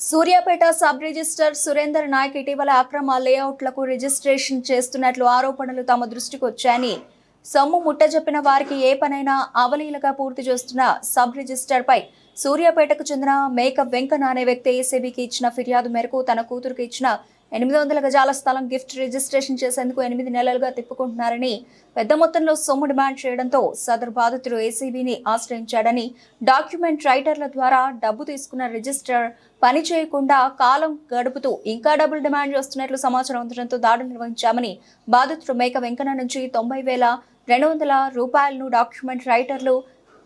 Suryapet sub register Surender Naik ఇటీవల అక్రమ లేఅవుట్లకు registration చేస్తున్నట్లు ఆరోపణలు తమ దృష్టికి వచ్చాయని సొమ్ము ముట్టజెప్పిన వారికి ఏ పనైనా అవలీలగా పూర్తి చేస్తున్న సబ్ రిజిస్టర్ పై సూర్యాపేటకు చెందిన మేక వెంకన్న అనే వ్యక్తి ఏసీబీకి ఇచ్చిన ఫిర్యాదు మేరకు తన కూతురుకి ఇచ్చిన ఎనిమిది వందల గజాల స్థలం గిఫ్ట్ రిజిస్ట్రేషన్ చేసేందుకు ఎనిమిది నెలలుగా తిప్పుకుంటున్నారని పెద్ద మొత్తంలో సొమ్ము డిమాండ్ చేయడంతో సదరు బాధితుడు ఏసీబీని ఆశ్రయించాడని డాక్యుమెంట్ రైటర్ల ద్వారా డబ్బు తీసుకున్న రిజిస్టర్ పని చేయకుండా కాలం గడుపుతూ ఇంకా డబ్బులు డిమాండ్ చేస్తున్నట్లు సమాచారం అందడంతో దాడులు నిర్వహించామని బాధితుడు మేక వెంకన్న నుంచి తొంభై వేల రెండు వందల రూపాయలను డాక్యుమెంట్ రైటర్లు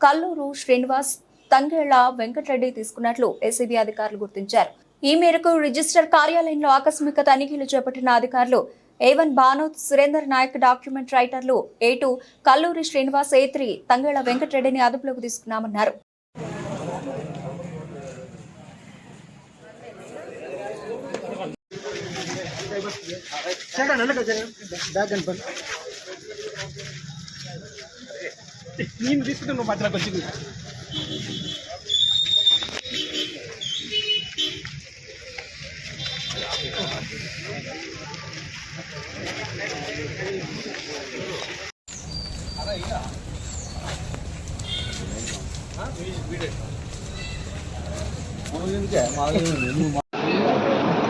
కల్లూరు శ్రీనివాస్ తంగేళ్ళ వెంకటరెడ్డి తీసుకున్నట్లు ఏసీబీ అధికారులు గుర్తించారు. ఈ మేరకు రిజిస్టర్ కార్యాలయంలో ఆకస్మిక తనిఖీలు చేపట్టిన అధికారులు A one Banoth Surender Naik document రైటర్లు A two Kalluri Srinivas A three Tangella వెంకటరెడ్డిని అదుపులోకి తీసుకున్నామన్నారు. నేను తీసుకుంటే నువ్వు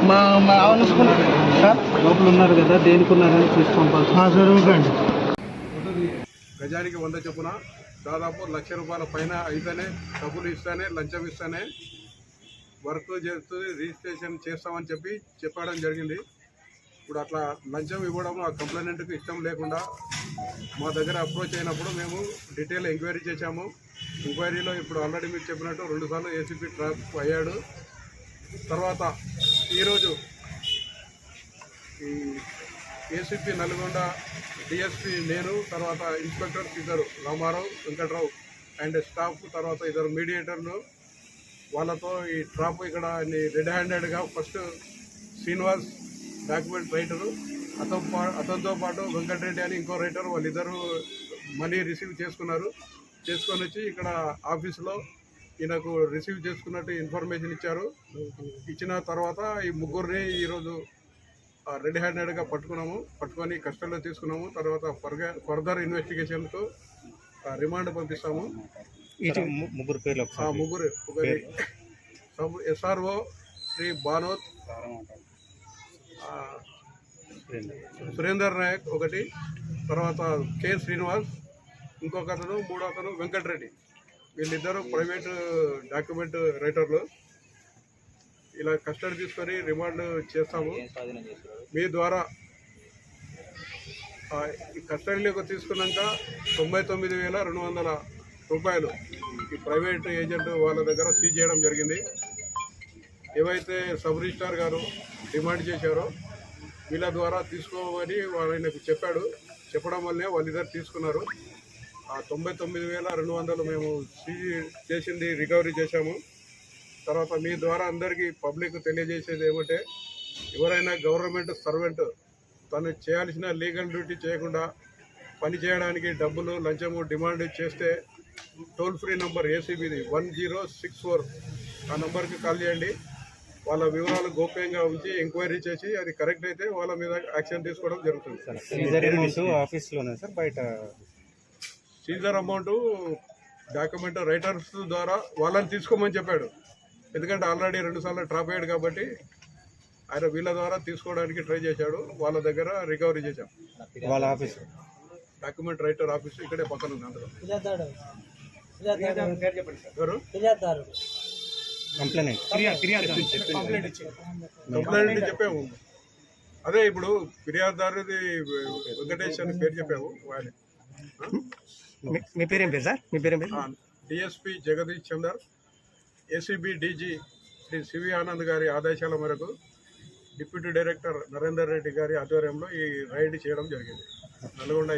మా మా సార్ లోపల ఉన్నారు కదా దేనికి ఉన్నారని చూసి సార్ గజానికి వంద చొప్పున దాదాపు లక్ష రూపాయల పైన అయితేనే డబ్బులు ఇస్తానే లంచం ఇస్తానే వర్క్ చేస్తూ రిజిస్ట్రేషన్ చేస్తామని చెప్పి చెప్పడం జరిగింది. ఇప్పుడు అట్లా లంచం ఇవ్వడం ఆ కంప్లైంట్కి ఇష్టం లేకుండా మా దగ్గర అప్రోచ్ అయినప్పుడు మేము డీటెయిల్ ఎంక్వైరీ చేశాము. ఎంక్వైరీలో ఇప్పుడు ఆల్రెడీ మీకు చెప్పినట్టు రెండుసార్లు ఏసీపీ ట్రాప్ అయ్యాడు. తర్వాత ఈరోజు ఈ ఏసీపీ నల్గొండ డిఎస్పీ నేను తర్వాత ఇన్స్పెక్టర్ ఇద్దరు రామారావు వెంకట్రావు అండ్ స్టాఫ్ తర్వాత ఇద్దరు మీడియేటర్ను వాళ్ళతో ఈ ట్రాప్ ఇక్కడ రెడ్ హ్యాండెడ్గా ఫస్ట్ శ్రీనివాస్ డాక్యుమెంట్ రైటరు అతను పా అతనితో పాటు వెంకటరెడ్డి అని ఇంకో రైటర్ వాళ్ళిద్దరూ మనీ రిసీవ్ చేసుకున్నారు. చేసుకొని వచ్చి ఇక్కడ ఆఫీసులో ఈయనకు రిసీవ్ చేసుకున్నట్టు ఇన్ఫర్మేషన్ ఇచ్చారు. ఇచ్చిన తర్వాత ఈ ముగ్గురిని ఈరోజు రెడ్ హ్యాండెడ్గా పట్టుకున్నాము. పట్టుకొని కస్టడీలో తీసుకున్నాము. తర్వాత ఫర్గర్ ఫర్దర్ ఇన్వెస్టిగేషన్తో రిమాండ్ పంపిస్తాము. ముగ్గురు పేర్లు ముగ్గురు ఒకరి ఎస్ఆర్ఓ శ్రీ బానోత్ ఆ, సురేందర్ నాయక్ ఒకటి తర్వాత కె శ్రీనివాస్ ఇంకొక అతను మూడో అతను వెంకటరెడ్డి. వీళ్ళిద్దరూ ప్రైవేట్ డాక్యుమెంట్ రైటర్లు. ఇలా కస్టడీ తీసుకొని రిమాండ్ చేస్తాము. మీ ద్వారా ఈ కస్టడీలోకి తీసుకున్నాక తొంభై తొమ్మిది వేల రెండు వందల రూపాయలు ఈ ప్రైవేట్ ఏజెంట్ వాళ్ళ దగ్గర సీజ్ చేయడం జరిగింది. ఏవైతే సబ్ రిజిస్టార్ గారు డిమాండ్ చేశారో. వీళ్ళ ద్వారా తీసుకోమని ఆయనకు చెప్పాడు. చెప్పడం వల్లే వాళ్ళిద్దరు తీసుకున్నారు. ఆ తొంభై తొమ్మిది వేల రెండు వందలు మేము సీజీ చేసింది రికవరీ చేశాము. తర్వాత మీ ద్వారా అందరికీ పబ్లిక్ తెలియజేసేది ఏమంటే ఎవరైనా గవర్నమెంట్ సర్వెంట్ తను చేయాల్సిన లీగల్ డ్యూటీ చేయకుండా పని చేయడానికి డబ్బులు లంచము డిమాండ్ చేస్తే టోల్ ఫ్రీ నంబర్ ఏసీబీది వన్ జీరో సిక్స్ ఫోర్ ఆ నంబర్కి కాల్ చేయండి. వాళ్ళ వివరాలు గోప్యంగా ఉంచి ఎంక్వైరీ చేసి అది కరెక్ట్ అయితే వాళ్ళ మీద యాక్షన్ తీసుకోవడం జరుగుతుంది. సీజర్ అమౌంట్ ఆఫీస్లోనే సార్? బయట సీజర్ అమౌంట్ డాక్యుమెంట్ రైటర్స్ ద్వారా వాళ్ళని తీసుకోమని చెప్పాడు. ఎందుకంటే ఆల్రెడీ రెండు సార్లు డ్రాప్ అయ్యాడు కాబట్టి ఆయన వీళ్ళ ద్వారా తీసుకోవడానికి ట్రై చేశాడు. వాళ్ళ దగ్గర రికవరీ చేశాం. వాళ్ళ ఆఫీస్ డాక్యుమెంట్ రైటర్ ఆఫీస్ ఇక్కడే పక్కన ఉంది అందులో. కంప్లైంట్ కంప్లైంట్ చెప్పాము. అదే ఇప్పుడు ఫిర్యాదుదారుది వెంకటేష్ అని పేరు చెప్పాము మీ పేరేం పేరు సార్? మీ పేరేం పేరు? DSP Jagadish Chander ACB DG Shri CV Anand గారి ఆదేశాల మేరకు డిప్యూటీ డైరెక్టర్ నరేందర్ రెడ్డి గారి ఆధ్వర్యంలో ఈ రైడ్ చేయడం జరిగింది. నల్గొండ